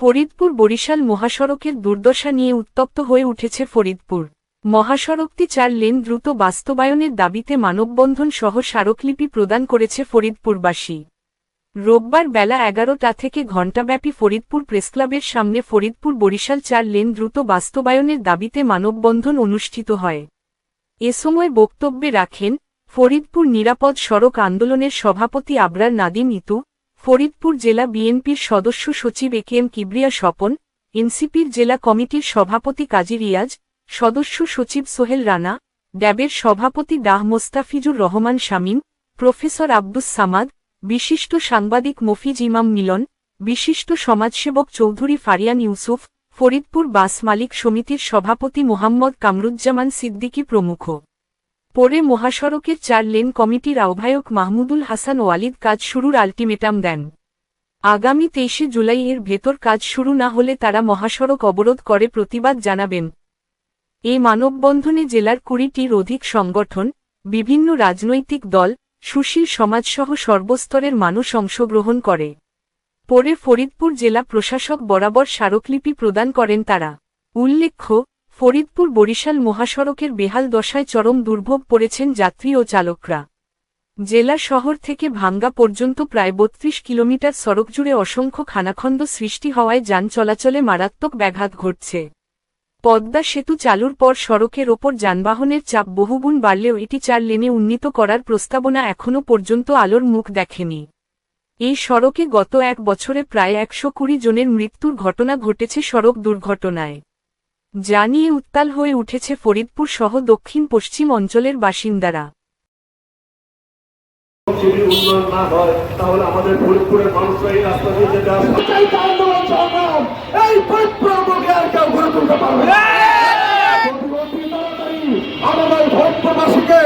ফরিদপুর বরিশাল মহাসড়কের দুর্দশা নিয়ে উত্তপ্ত হয়ে উঠেছে ফরিদপুর। মহাসড়কটি চার লেন দ্রুত বাস্তবায়নের দাবিতে মানববন্ধন সহ স্মারকলিপি প্রদান করেছে ফরিদপুরবাসী। রোববার বেলা এগারোটা থেকে ঘণ্টাব্যাপী ফরিদপুর প্রেসক্লাবের সামনে ফরিদপুর বরিশাল চার লেন দ্রুত বাস্তবায়নের দাবিতে মানববন্ধন অনুষ্ঠিত হয়। এ সময় বক্তব্যে রাখেন, ফরিদপুর নিরাপদ সড়ক আন্দোলনের সভাপতি আবরার নাদিম ইতু ফরিদপুর জেলা বিএনপির সদস্য সচিব A K M Kibria Swapan, এনসিপির জেলা কমিটির সভাপতি কাজী রিয়াজ, সদস্য সচিব সোহেল রানা, ড্যাবের সভাপতি ডাহ মোস্তাফিজুর রহমান শামীম, প্রফেসর আব্দুস সামাদ, বিশিষ্ট সাংবাদিক মফিজ ইমাম মিলন, বিশিষ্ট সমাজসেবক চৌধুরী ফারিয়ান ইউসুফ, ফরিদপুর বাস মালিক সমিতির সভাপতি মোহাম্মদ কামরুজ্জামান সিদ্দিকী প্রমুখ। পরে মহাসড়কের চার লেন কমিটির আহ্বায়ক মাহমুদুল হাসান ওয়ালিদ কাজ শুরুর আলটিমেটাম দেন। আগামী তেইশে জুলাই এর ভেতর কাজ শুরু না হলে তারা মহাসড়ক অবরোধ করে প্রতিবাদ জানাবেন। এ মানববন্ধনে জেলার কুড়িটির অধিক সংগঠন, বিভিন্ন রাজনৈতিক দল, সুশীল সমাজসহ সর্বস্তরের মানুষ অংশগ্রহণ করে। পরে ফরিদপুর জেলা প্রশাসক বরাবর স্মারকলিপি প্রদান করেন তারা। উল্লেখ্য ফরিদপুর বরিশাল মহাসড়কের বেহাল দশায় চরম দুর্ভোগ পড়েছেন যাত্রী ও চালকরা। জেলা শহর থেকে ভাঙ্গা পর্যন্ত প্রায় বত্রিশ কিলোমিটার সড়ক জুড়ে অসংখ্য খানাখন্দ সৃষ্টি হওয়ায় যান চলাচলে মারাত্মক ব্যাঘাত ঘটছে। পদ্মা সেতু চালুর পর সড়কের ওপর যানবাহনের চাপ বহুগুণ বাড়লেও এটি চার লেনে উন্নীত করার প্রস্তাবনা এখনও পর্যন্ত আলোর মুখ দেখেনি। এই সড়কে গত এক বছরে প্রায় একশো কুড়ি জনের মৃত্যুর ঘটনা ঘটেছে সড়ক দুর্ঘটনায়। যা নিয়ে উত্তাল হয়ে উঠেছে ফরিদপুর সহ দক্ষিণ পশ্চিম অঞ্চলের বাসিন্দারা। যদি উন্নয়ন না হয় তাহলে আমাদের ফরিদপুরের মানুষরা এই রাস্তা দিয়ে যেতে আসবে। চাইতে আন্দোলন সংগ্রাম এই পরিপ্রমকে আর কেউ গড়ে তুলতে পারবে না। অতি তাড়াতাড়ি আমাদের ভক্তবাসীকে